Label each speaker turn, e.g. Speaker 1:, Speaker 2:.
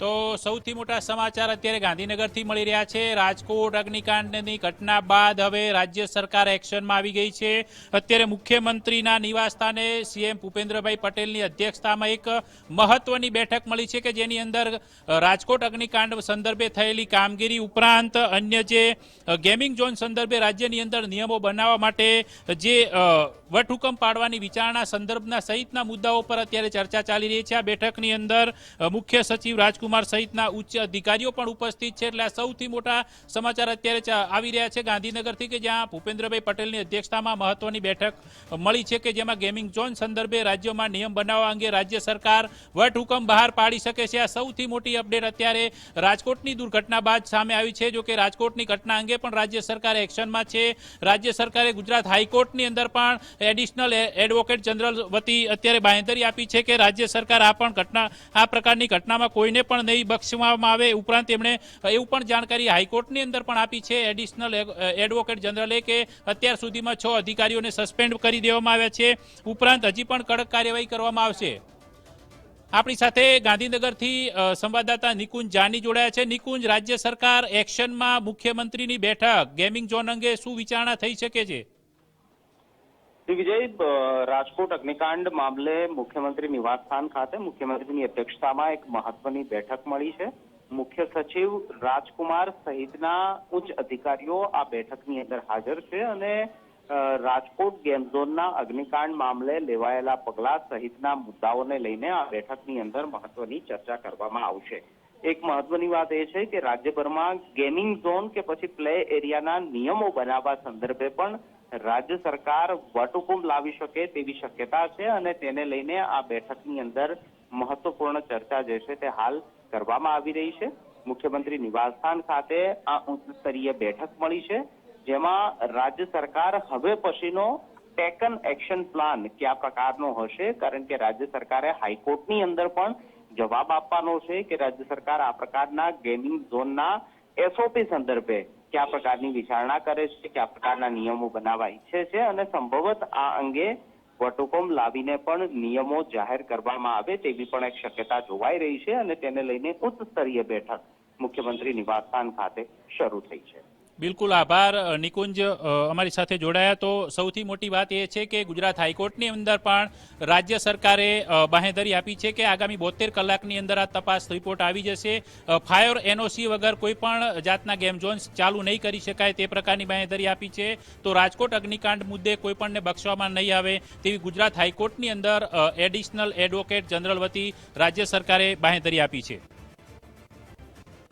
Speaker 1: તો સૌથી મોટા સમાચાર અત્યારે ગાંધીનગરથી મળી રહ્યા છે. રાજકોટ, અગ્નિકાંડની ઘટના બાદ હવે રાજ્ય સરકાર એક્શનમાં આવી ગઈ છે. અત્યારે મુખ્યમંત્રીના નિવાસસ્થાને સીએમ ભૂપેન્દ્રભાઈ પટેલની અધ્યક્ષતામાં એક મહત્વની બેઠક મળી છે કે જેની અંદર રાજકોટ અગ્નિકાંડ સંદર્ભે થયેલી કામગીરી ઉપરાંત અન્ય જે ગેમિંગ ઝોન સંદર્ભે રાજ્યની અંદર નિયમો બનાવવા માટે જે વટહુકમ પાડવાની વિચારણા સંદર્ભના સહિતના મુદ્દાઓ પર અત્યારે ચર્ચા ચાલી રહી છે. આ બેઠકની અંદર મુખ્ય સચિવ રાજકુમાર સહિતના ઉચ્ચ અધિકારીઓ પણ ઉપસ્થિત છે. એટલે આ સૌથી મોટા સમાચાર અત્યારે આવી રહ્યા છે ગાંધીનગરથી કે જ્યાં ભૂપેન્દ્રભાઈ પટેલની અધ્યક્ષતામાં મહત્વની બેઠક મળી છે કે જેમાં ગેમિંગ ઝોન સંદર્ભે રાજ્યોમાં નિયમ બનાવવા અંગે રાજ્ય સરકાર વટહુકમ બહાર પાડી શકે છે. આ સૌથી મોટી અપડેટ અત્યારે રાજકોટની દુર્ઘટના બાદ સામે આવી છે. જો કે રાજકોટની ઘટના અંગે પણ રાજ્ય સરકાર એક્શનમાં છે. રાજ્ય સરકારે ગુજરાત હાઈકોર્ટની અંદર પણ એડિશનલ એડવોકેટ જનરલ વતી અત્યારે બાંહેધરી આપી છે કે રાજ્ય સરકાર આ પણ ઘટના, આ પ્રકારની ઘટનામાં કોઈને પણ નહીં બક્ષવામાં આવે ઉપરાંત તેમણે એવું પણ જાણકારી હાઈકોર્ટની અંદર પણ આપી છે, એડિશનલ એડવોકેટ જનરલે કે અત્યાર સુધીમાં છ અધિકારીઓને સસ્પેન્ડ કરી દેવામાં આવ્યા છે, ઉપરાંત હજી પણ કડક કાર્યવાહી કરવામાં આવશે. આપણી સાથે ગાંધીનગરથી સંવાદદાતા નિકુંજ જાની જોડાયા છે. નિકુંજ, રાજ્ય સરકાર એક્શનમાં મુખ્યમંત્રીની બેઠક, ગેમિંગ ઝોન અંગે શું વિચારણા થઈ શકે છે?
Speaker 2: વિજય રાજકોટ અગ્નિકાંડ મામલે મુખ્યમંત્રી નિવાસસ્થાન ખાતે મુખ્યમંત્રીની અધ્યક્ષતામાં એક મહત્વની બેઠક મળી છે. મુખ્ય સચિવ રાજકુમાર સહિતના ઉચ્ચ અધિકારીઓ આ બેઠકની અંદર હાજર છે અને રાજકોટ ગેમ ઝોનના અગ્નિકાંડ મામલે લેવાયેલા પગલા સહિતના મુદ્દાઓને લઈને આ બેઠકની અંદર મહત્વની ચર્ચા કરવામાં આવશે. એક મહત્વની વાત એ છે કે રાજ્યભરમાં ગેમિંગ ઝોન કે પછી પ્લે એરિયાના નિયમો બનાવવા સંદર્ભે પણ રાજ્ય સરકાર વટહુકુમ લાવી શકે તેવી શક્યતા છે અને તેને લઈને આ બેઠકની અંદર મહત્વપૂર્ણ ચર્ચા જે છે તે હાલ કરવામાં આવી રહી છે. મુખ્યમંત્રી નિવાસસ્થાન ખાતે આ ઉચ્ચ સ્તરીય બેઠક મળી છે, જેમાં રાજ્ય સરકાર હવે પછીનો ટેકન એક્શન પ્લાન કયા પ્રકારનો હશે, કારણ કે રાજ્ય સરકારે હાઈકોર્ટની અંદર પણ જવાબ આપવાનો છે કે રાજ્ય સરકાર આ પ્રકારના ગેમિંગ ઝોનના એસઓપી સંદર્ભે કયા પ્રકારની વિચારણા કરે છે, કયા પ્રકારના નિયમો બનાવવા ઈચ્છે છે અને સંભવત આ અંગે વટહુકમ લાવીને પણ નિયમો જાહેર કરવામાં આવે તેવી પણ એક શક્યતા જોવાઈ રહી છે અને તેને લઈને ઉચ્ચ સ્તરીય બેઠક મુખ્યમંત્રી નિવાસસ્થાન ખાતે શરૂ થઈ છે.
Speaker 1: બિલકુલ આભાર નિકુંજ. અમારી સાથે જોડાયા તો સૌથી મોટી વાત એ છે કે ગુજરાત હાઈકોર્ટની અંદર પણ રાજ્ય સરકારે બાંહેધરી આપી છે કે આગામી બોતેર કલાકની અંદર આ તપાસ રિપોર્ટ આવી જશે. ફાયર એનઓસી વગર કોઈ પણ જાતના ગેમ ઝોન્સ ચાલુ નહીં કરી શકાય તે પ્રકારની બાંહેધરી આપી છે. તો રાજકોટ અગ્નિકાંડ મુદ્દે કોઈ પણને બક્ષવામાં નહીં આવે તેવી ગુજરાત હાઈકોર્ટની અંદર એડિશનલ એડવોકેટ જનરલ વતી રાજ્ય સરકારે બાંહેધરી આપી છે.